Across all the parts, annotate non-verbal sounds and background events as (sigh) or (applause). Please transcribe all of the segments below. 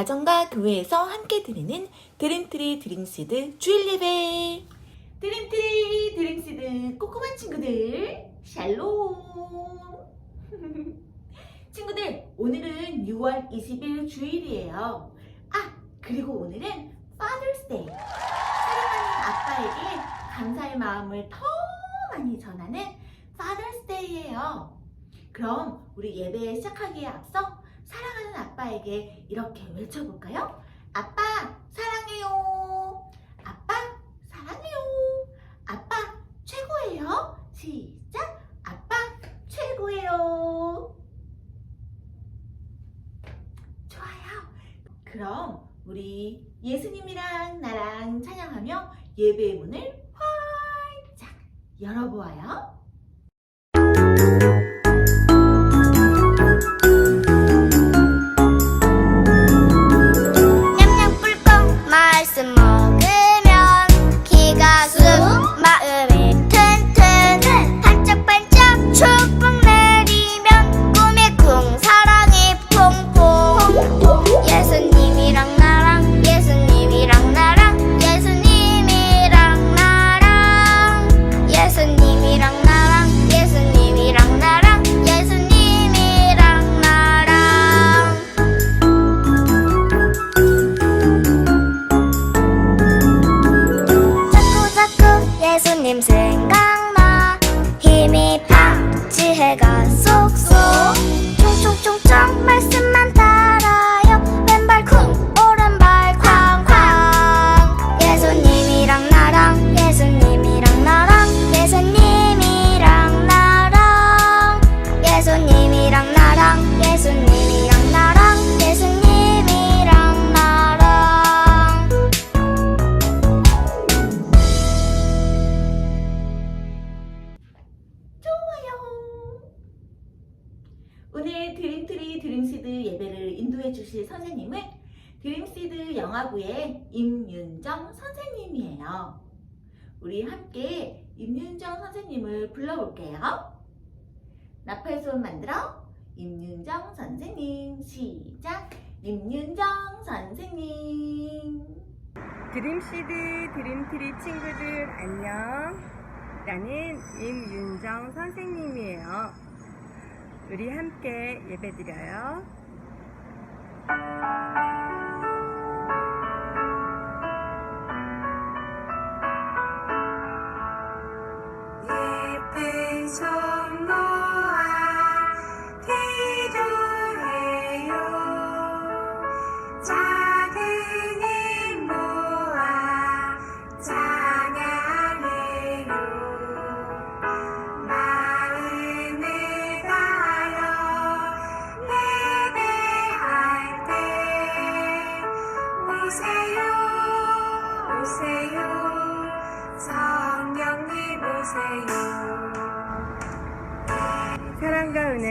가정과 교회에서 함께 드리는 드림트리 드림시드 주일 예배. 드림트리 드림시드 꼬꼬만 친구들, 샬롬. (laughs) 친구들, 오늘은 6월 20일 주일이에요. 아, 그리고 오늘은 Father's Day. 사랑하는 아빠에게 감사의 마음을 더 많이 전하는 Father's Day예요. 그럼 우리 예배 시작하기에 앞서 사랑하는 아빠에게 이렇게 외쳐볼까요? 아빠 사랑해요. 아빠 사랑해요. 아빠 최고예요. 시작. 아빠 최고예요. 좋아요. 그럼 우리 예수님이랑 나랑 찬양하며 예배의 문을 활짝 열어보아요. 드림시드 예배를 인도해 주실 선생님은 드림시드 영화부의 임윤정 선생님이에요. 우리 함께 임윤정 선생님을 불러볼게요. 나팔손 만들어 임윤정 선생님 시작 임윤정 선생님 드림시드 드림트리 친구들 안녕. 나는 임윤정 선생님이에요. 우리 함께 예배드려요.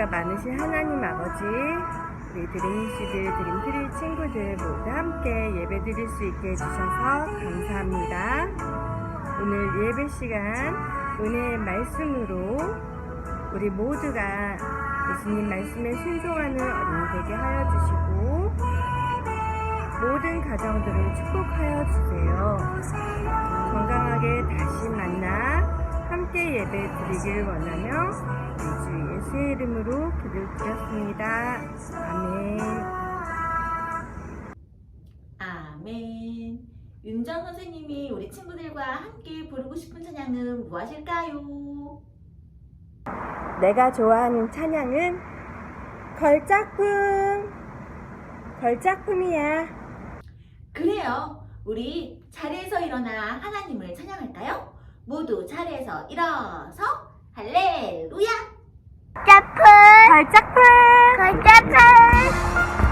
은혜가 많으신 하나님 아버지, 우리 드림시드 드림트리 친구들 모두 함께 예배 드릴 수 있게 해주셔서 감사합니다. 오늘 예배 시간 은혜의 말씀으로 우리 모두가 예수님 말씀에 순종하는 어린이 되게 하여 주시고 모든 가정들을 축복하여 주세요. 건강하게 다시 만나 함께 예배 드리길 원하며 우리 주 예수의 이름으로 기도드렸습니다. 아멘. 아멘. 윤정 선생님이 우리 친구들과 함께 부르고 싶은 찬양은 무엇일까요? 내가 좋아하는 찬양은 걸작품. 걸작품이야. 그래요. 우리 자리에서 일어나 하나님을 찬양할까요? 모두 자리에서 일어서 할렐루야! 짜풀 걸작품. 걸짜풀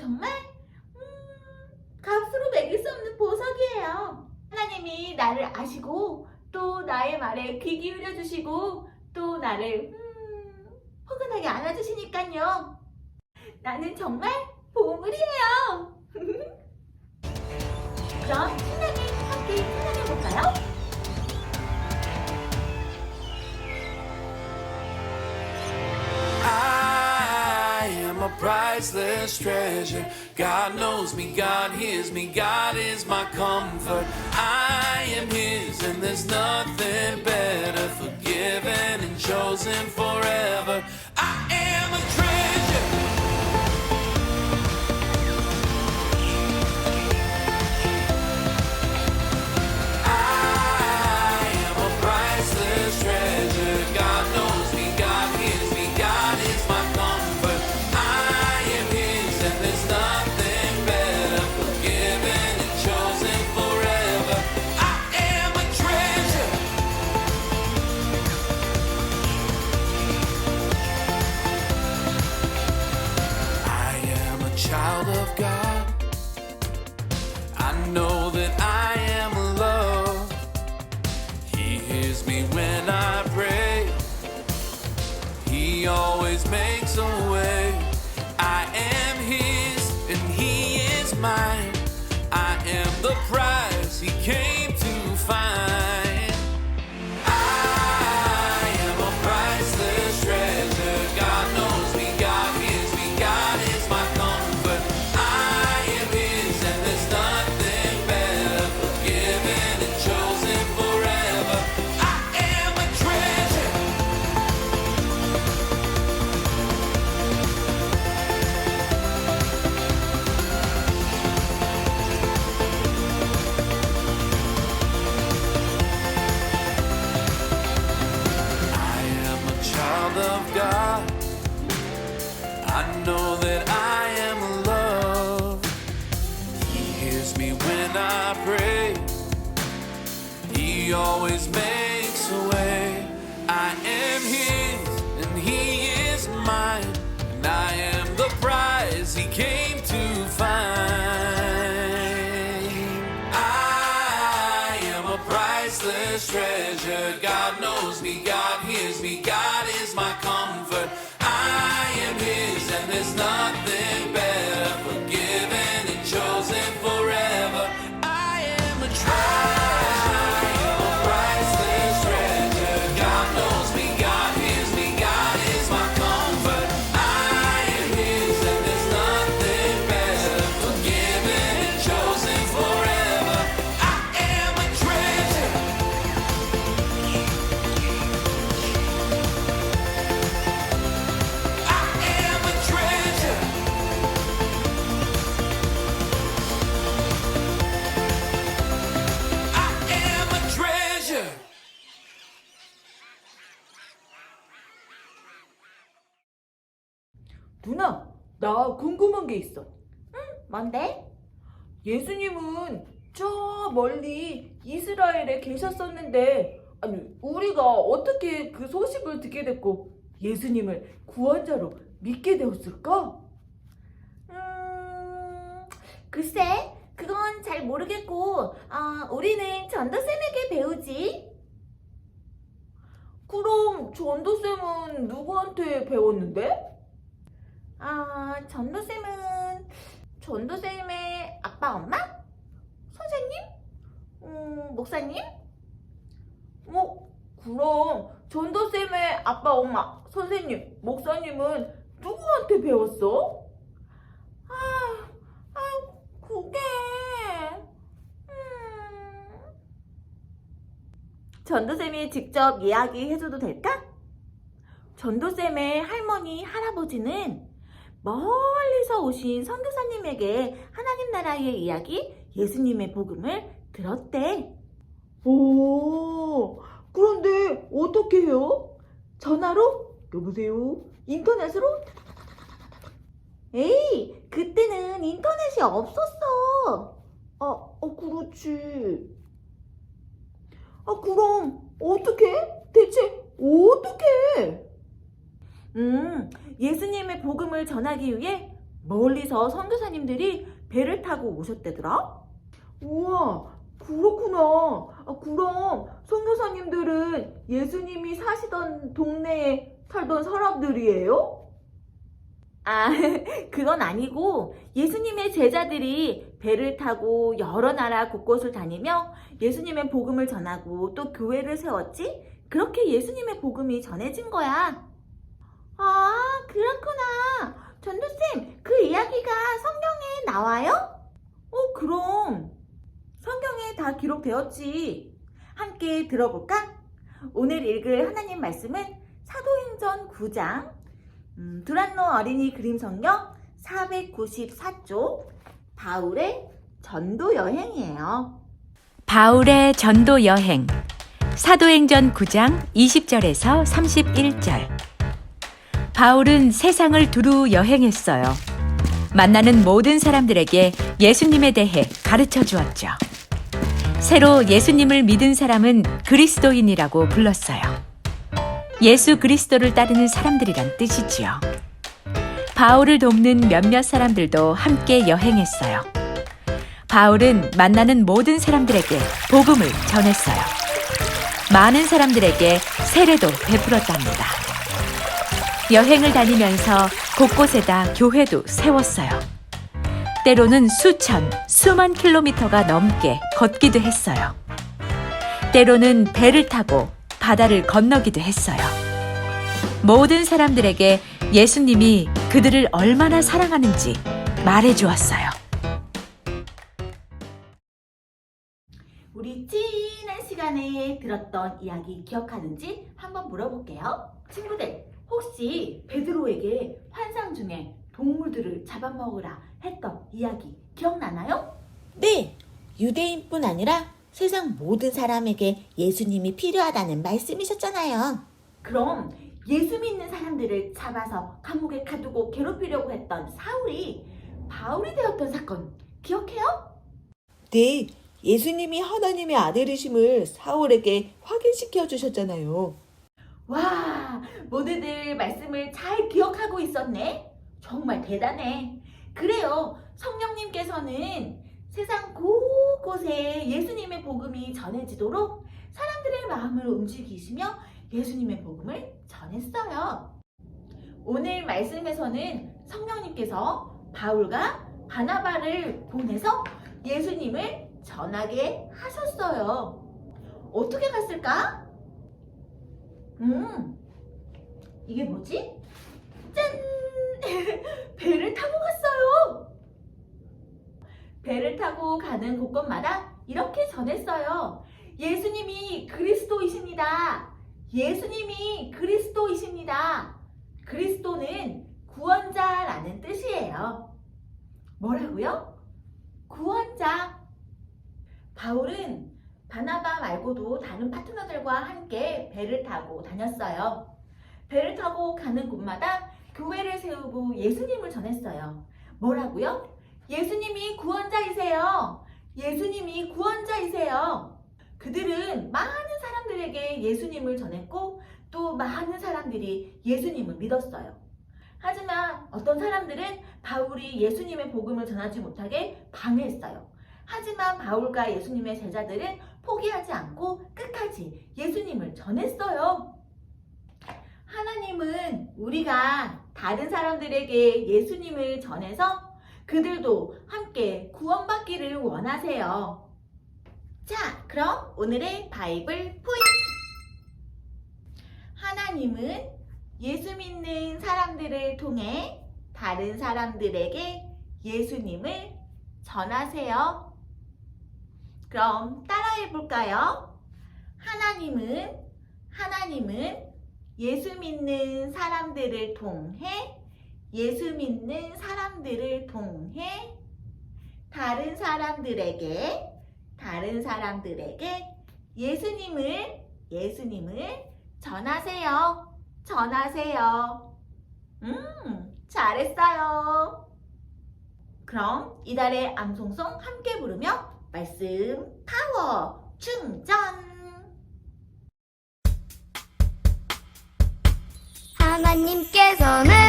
정말 음, 값으로 매길 수 없는 보석이에요. 하나님이 나를 아시고 또 나의 말에 귀 기울여 주시고 또 나를 음, 포근하게 안아주시니까요. 나는 정말 보물이에요. (laughs) 그럼 신나게 함께 찬양해 볼까요? priceless treasure. God knows me, God hears me, God is my comfort. I am His, and there's nothing better. Forgiven and chosen forever. of God. I know that I am loved. He hears me when I pray. He always makes a way. I am His and He is mine, and I am the prize He came. 예수님은 저 멀리 이스라엘에 계셨었는데, 아니, 우리가 어떻게 그 소식을 듣게 됐고, 예수님을 구원자로 믿게 되었을까? 음, 글쎄, 그건 잘 모르겠고, 아, 우리는 전도쌤에게 배우지. 그럼 전도쌤은 누구한테 배웠는데? 아, 전도쌤은 전도쌤의 아빠, 엄마? 선생님? 음, 목사님? 뭐, 그럼 전도쌤의 아빠, 엄마, 선생님, 목사님은 누구한테 배웠어? 아, 아, 그게, 음, 전도쌤이 직접 이야기해줘도 될까? 전도쌤의 할머니, 할아버지는 멀리서 오신 선교사님에게 하나 님 나라의 이야기, 예수님의 복음을 들었대. 오, 그런데 어떻게 해요? 전화로? 여보세요? 인터넷으로? 에이, 그때는 인터넷이 없었어. 아, 어, 그렇지. 아, 그럼 어떻게? 대체 어떻게? 음, 예수님의 복음을 전하기 위해 멀리서 선교사님들이 배를 타고 오셨대더라. 우와, 그렇구나. 아, 그럼 선교사님들은 예수님이 사시던 동네에 살던 사람들이에요? 아, (laughs) 그건 아니고 예수님의 제자들이 배를 타고 여러 나라 곳곳을 다니며 예수님의 복음을 전하고 또 교회를 세웠지? 그렇게 예수님의 복음이 전해진 거야. 아, 그렇구나. 전도쌤, 그 이야기가 성경에 나와요? 어, 그럼. 성경에 다 기록되었지. 함께 들어볼까? 오늘 읽을 하나님 말씀은 사도행전 9장 음, 두란노 어린이 그림 성경 494쪽 바울의 전도 여행이에요. 바울의 전도 여행 사도행전 9장 20절에서 31절 바울은 세상을 두루 여행했어요. 만나는 모든 사람들에게 예수님에 대해 가르쳐 주었죠. 새로 예수님을 믿은 사람은 그리스도인이라고 불렀어요. 예수 그리스도를 따르는 사람들이란 뜻이지요. 바울을 돕는 몇몇 사람들도 함께 여행했어요. 바울은 만나는 모든 사람들에게 복음을 전했어요. 많은 사람들에게 세례도 베풀었답니다. 여행을 다니면서 곳곳에다 교회도 세웠어요. 때로는 수천, 수만 킬로미터가 넘게 걷기도 했어요. 때로는 배를 타고 바다를 건너기도 했어요. 모든 사람들에게 예수님이 그들을 얼마나 사랑하는지 말해 주었어요. 우리 지난 시간에 들었던 이야기 기억하는지 한번 물어볼게요. 친구들, 혹시 베드로에게 환상 중에 동물들을 잡아먹으라 했던 이야기 기억나나요? 네, 유대인뿐 아니라 세상 모든 사람에게 예수님이 필요하다는 말씀이셨잖아요. 그럼 예수 믿는 사람들을 잡아서 감옥에 가두고 괴롭히려고 했던 사울이 바울이 되었던 사건 기억해요? 네, 예수님이 하나님의 아들이심을 사울에게 확인시켜 주셨잖아요. 와, 모두들 말씀을 잘 기억하고 있었네. 정말 대단해. 그래요. 성령님께서는 세상 곳곳에 예수님의 복음이 전해지도록 사람들의 마음을 움직이시며 예수님의 복음을 전했어요. 오늘 말씀에서는 성령님께서 바울과 바나바를 보내서 예수님을 전하게 하셨어요. 어떻게 갔을까? 음, 이게 뭐지? 짠! (laughs) 배를 타고 갔어요. 배를 타고 가는 곳곳마다 이렇게 전했어요. 예수님이 그리스도이십니다. 예수님이 그리스도이십니다. 그리스도는 구원자라는 뜻이에요. 뭐라고요? 구원자. 바울은 바나바 말고도 다른 파트너들과 함께 배를 타고 다녔어요. 배를 타고 가는 곳마다 교회를 세우고 예수님을 전했어요. 뭐라고요? 예수님이 구원자이세요. 예수님이 구원자이세요. 그들은 많은 사람들에게 예수님을 전했고 또 많은 사람들이 예수님을 믿었어요. 하지만 어떤 사람들은 바울이 예수님의 복음을 전하지 못하게 방해했어요. 하지만 바울과 예수님의 제자들은 포기하지 않고 끝까지 예수님을 전했어요. 하나님은 우리가 다른 사람들에게 예수님을 전해서 그들도 함께 구원받기를 원하세요. 자, 그럼 오늘의 바이블 포인트. 하나님은 예수 믿는 사람들을 통해 다른 사람들에게 예수님을 전하세요. 그럼 따 라해 볼까요? 하나님은 하나님은 예수 믿는 사람들을 통해 예수 믿는 사람들을 통해 다른 사람들에게 다른 사람들에게 예수님을 예수님을 전하세요. 전하세요. 음, 잘했어요. 그럼 이달의 암송송 함께 부르며 말씀 파워 충전. 하나님께서는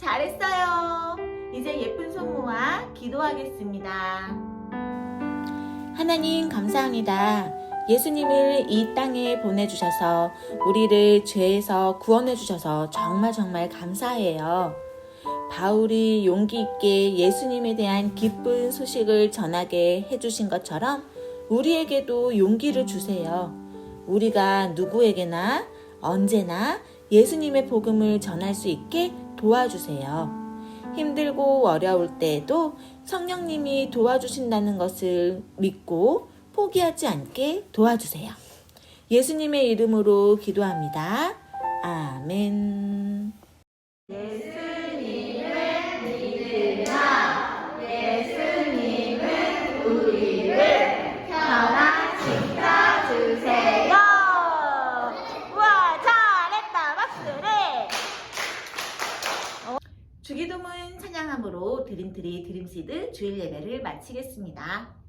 잘했어요. 이제 예쁜 손 모아 기도하겠습니다. 하나님 감사합니다. 예수님을 이 땅에 보내주셔서 우리를 죄에서 구원해 주셔서 정말 정말 감사해요. 바울이 용기 있게 예수님에 대한 기쁜 소식을 전하게 해주신 것처럼 우리에게도 용기를 주세요. 우리가 누구에게나 언제나 예수님의 복음을 전할 수 있게 도와주세요. 힘들고 어려울 때에도 성령님이 도와주신다는 것을 믿고 포기하지 않게 도와주세요. 예수님의 이름으로 기도합니다. 아멘. 주세 드림트리 드림시드 주일 예배를 마치겠습니다.